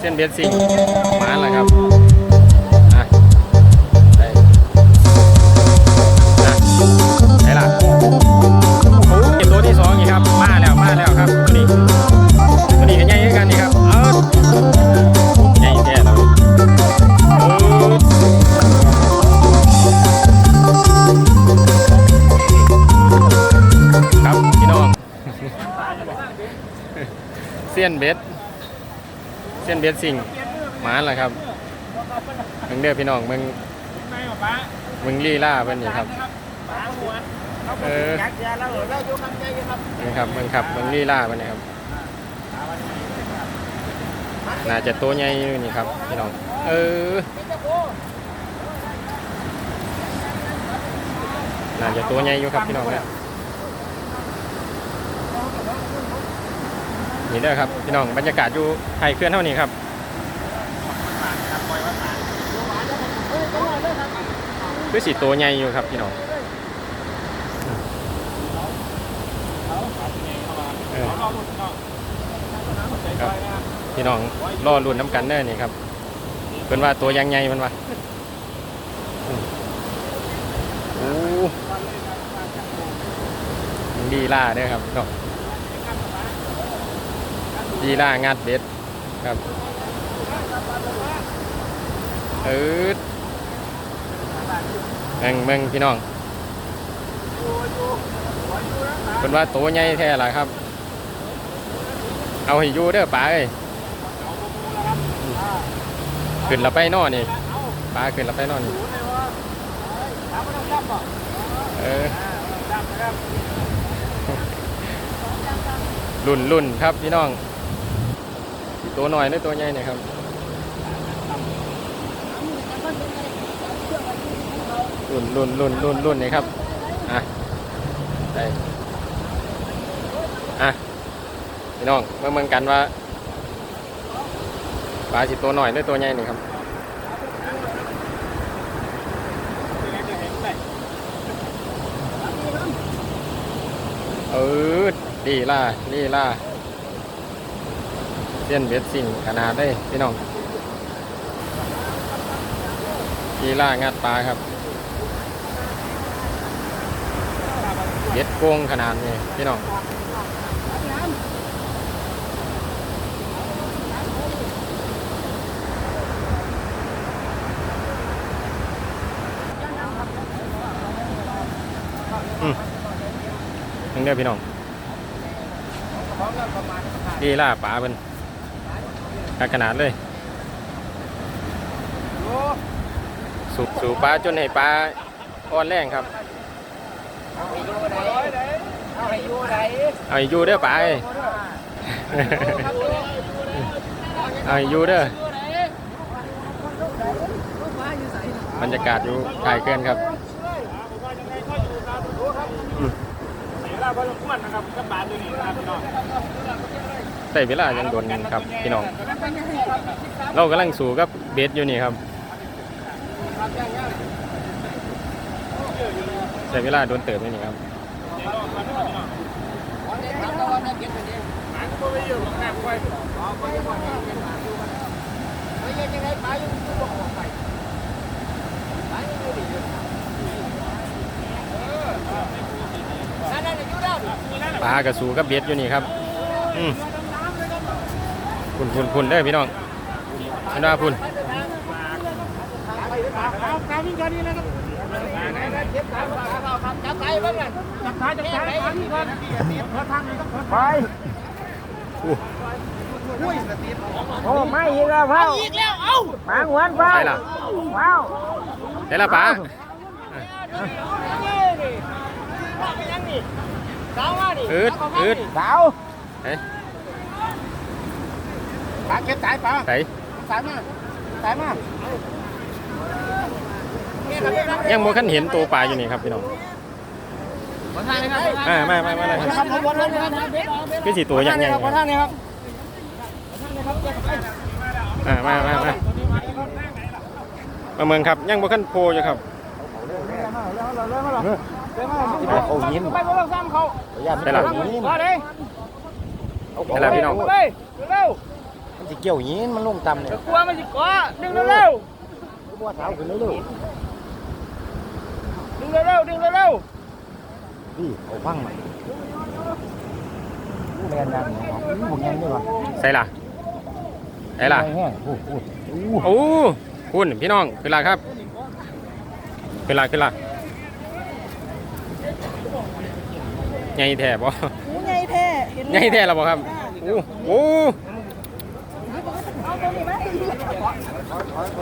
เส้นเบสซิ่งมาแล้วครับอะได้อะได้ละโอ้ยตัวที่สองนี่ครับมาแล้วมาแล้วครับตัวนี้ตัวนี้ก็ใหญ่คือกันนี่ครับเออใหญ่แท้แล้วครับพี่น้องเส้นเบสเส้นเบียดสิ่งมาแล้วครับมึงเด้อพี่น้องมึงมึงลี่ล่าเพิ่นนี่ครับเออนี่ครับมึงครับมึงลี่ล่าเพิ่นนี่ครับน่าจะตัวใหญ่อยู่นี่ครับพี่น้องเออน่าจะตัวใหญ่อยู่ครับพี่น้องเนี่ย นี่เด้อครับพี่น้องบรรยากาศอยู่ไทยเคลื่อนเท่านี้ครับคือสีตัวใหญ่อยู่ครับพี่น้องครับพี่น้องรอรุ่นน้ำกันเด้อนี่ครับเพิ่นว่าตัวยังใหญ่มันว่าอืมโอ้ดีล่าเด้อครับพี่น้อง ดีล่างัดเบ็ดครับเออเมืองเมืองพี่น้องเป็นว่าตัวใหญ่แท้ล่ะครับ เอาให้อยู่เด้อป๋าเอ้ยขึ้นและไปนอนนี่ป๋าขึ้นและไปนอนนี่เออรุ่นรุ่นครับพี่น้อง ตัวหน่อยหรือตัวใหญ่เนี่ยครับรุ่นรุ่นรุ่นรุ่นรุ่นนี่ครับอะได้อะพี่น้องเมื่อเมืองกันว่าปลาสิตัวหน่อยหรือตัวใหญ่หนี่ครับเออดีล่ะดีล่ะ เส้นเบ็ดสิ่งขนาดได้พี่น้องดีล่างัดปลาครับเบ็ดโกงขนาดนี้พี่น้องอืมยังเด้พี่น้องดีล่าปลาเป็น ขนาดเลยสูบสูบปลาจนให้ปลาอ่อนแรงครับเอาให้อยู่เด้อปลาเอ้ยเอาให้อยู่เด้อบรรยากาศอยู่ถ่ายเกินครับอืม ใส่เวลายังโดนครับพี่น้อง เรากำลังสู่กับเบสอยู่นี่ครับใช้เวลาโดนเติมนี่นี่ครับปลากระสูกับเบ็ดอยู่นี่ครับ อืม พุ่นพุ่นพุ่นเด้อพี่น้องเห็นว่าพุ่นอู้โอ้ไม่อีกแล้วเผาอีกแล้วเอ้าหมาหวนเผาเผาใช่ละปลาสาวว่าดิอืดอืดสาวเฮ้ ยปลาเก็บสายปลาใส่สายมาสายมายังโมขันเห็นตัวปลาอยู่นี่ครับพี่น้องขอทางเลยครับอ่ามามามาเลยครับผมวนวนครับคือสีตัวใหญ่ใหญ่ขอทางเลยครับอ่ามามามามาเมืองครับยังโมขันโพอยู่ครับโอ้ยิ้มไปพวกเราซ้ำเขาใช่ละมาเลยใช่ละพี่น้องไปเร็ว สสิเกี่ยวหินมันลงต่ำเนี่ยกลัวมันสิก้อดึงเร็วบัวเท้าขึ้นเร็วๆดึงเร็วๆดึงเร็วๆพี่เอาฟังมันอู้แรงดันเนาะอู้ผมยังด้วยวะใส่ล่ะใส่ล่ะแห้งอู้อู้อู้โอ้คุณพี่น้องขึ้นละครับขึ้นละขึ้นละใหญ่แท้บ่หูใหญ่แท้เห็นใหญ่แท้แล้วบ่ครับโอ้โหเอาตัวนี้มา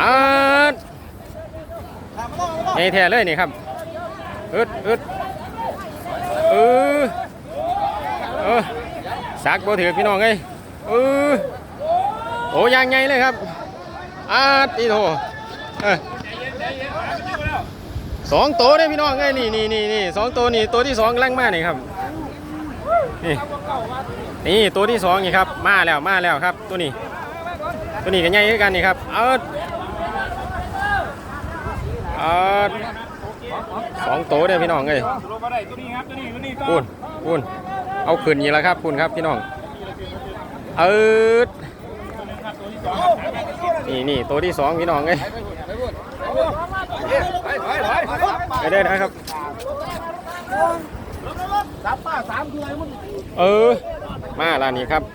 อาดใหญ่แท้เลยนี่ครับอึดอึดเออเออสักบ่ถือพี่น้องเอ้ยเออโอ้ยางใหญ่เลยครับอาดอีโถสองตัวเนี่ยพี่น้องเอ้ยนี่นี่นี่นี่สองตัวนี่ตัวที่สองกำลังมานี่ครับนี่นี่ตัวที่สองนี่ครับมาแล้วมาแล้วครับตัวนี้ ตัวนี้ก็ใหญ่คือกันนี่ครับ เอาเอาสองโตวเด้อพี่น้องเอ้ยปูนปูนเอาขึ้นอีกแล้วครับปูนครับพี่น้อง เอิดนี่นี่ตัวที่สองพี่น้องเอ้ยไปได้นะครับๆจับป้าสามคืออะไรมึงเออ มาร้านนี้ครับอู้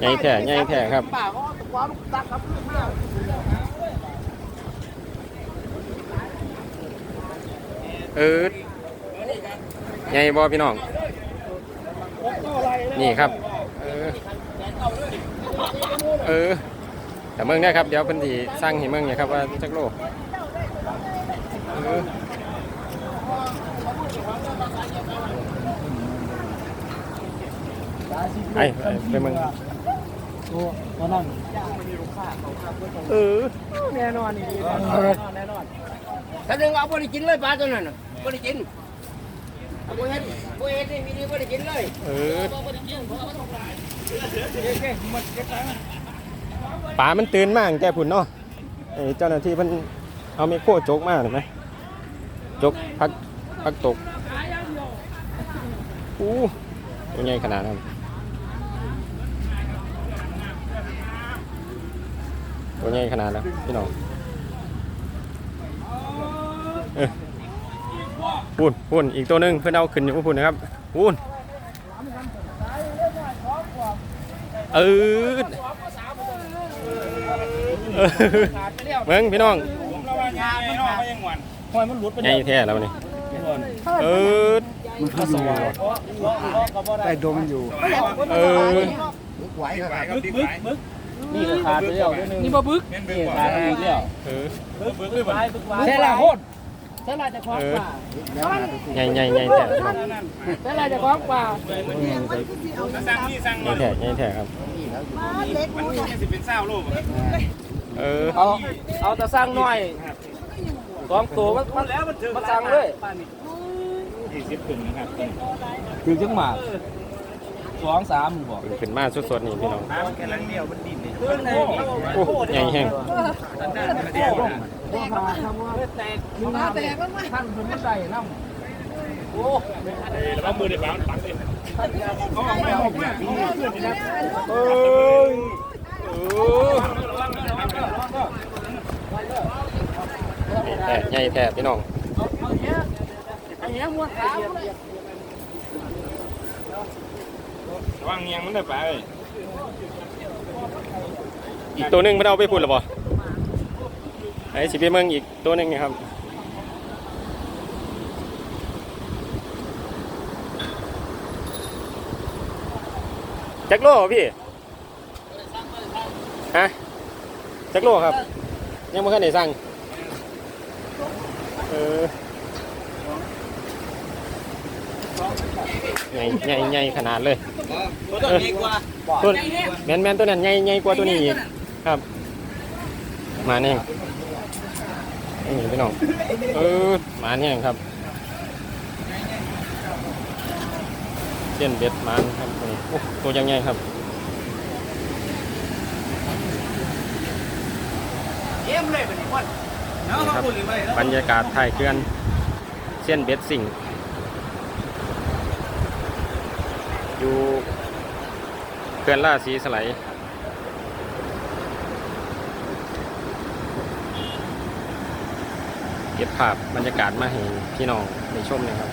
ใหญ่แท้ใหญ่แท้ครับป้าก็ตะความตักครับขึ้นมาเออใหญ่บ่พี่น้อง นี่ครับ เออ เออ แต่เมืองเนี่ยครับ เดี๋ยวเพิ่นสิสร้างให้เมืองเนี่ยครับว่าจักโลเออ ไอ้ไปไปเมืองตัวตัวนั่นเออแน่นอนนี่แน่นอนแน่นอนถ้าดึงเอาบ่ได้กินเลยปลาตัวนั้นน่ะบ่ได้กินบ่เห็นบ่เห็นนี่มีดีบ่ได้กินเลย เออป่ามันตื่นมากแต่ผุนเนาะไอ้เจ้าหน้าที่เพิ่นเอาไมโครจกมาเห็นไหมจกพักพักตกอู้ตัวใหญ่ขนาดนั้น ตัวใหญ่ขนาดนั้นพี่น้องเออพูนพูนอีกตัวหนึ่งเพื่อนเอาขึ้นอยู่พูนนะครับพูนเออเออเมืองพี่น้องห้อยมันหลุดไปใหญ่แท้แล้วนี่เออมันคือสว่างได้ดมอยู่ เออ นี่ก็ขาดไปแล้วนี่บ่บึกนี่ขาดไปแล้วเออแค่ละโคตรเท่าไรจะคล้องเออป่าใหญ่ใหญ่ใหญ่แท้พี่น้องเท่าไรจะคล้องป่าใหญ่แท้ใหญ่แท้ครับมาเล็กมันเออเอาเอาแต่สร้างหน่อยสองตัวมันมันแล้วมันถึงมันสั่งเลยคือจังหมาสองสามมึงบอกขึ้นมาสดๆนี่พี่น้อง โอ้ใหญ่แห้งมาแตกมันท่านคนไม่ใส่น้ำเออเออใหญ่แท้ใหญ่แท้พี่น้องอันนี้ม้วนขาว่างเงียงมันได้ไป อีกตัวนึงไม่เอาไปพูดหรอบ่ไอ้สิไปเมืองอีกตัวนึงครับจักโลเหรอพี่ฮะจักโลครับ ยังไม่เคยได้สั่งเออ ใหญ่ใหญ่ใหญ่ขนาดเลยตัวใหญ่กว่าตัวแมนแมนตัวนั้นใหญ่ใหญ่กว่าตัวนี้อีกครับ มาแน่นี่พี่น้องเออมาแน่ครับเส้นเบ็ดมันครับตัวนี้โอ้ตัวยังไงครับเอ็มเลยเป็นคนนี่ครับบรรยากาศไทยเกลือนเส้นเบ็ดสิ่ง เขื่อนล่าสีสไลด์เก็บภาพบรรยากาศมาให้พี่น้องในชมหนะครับ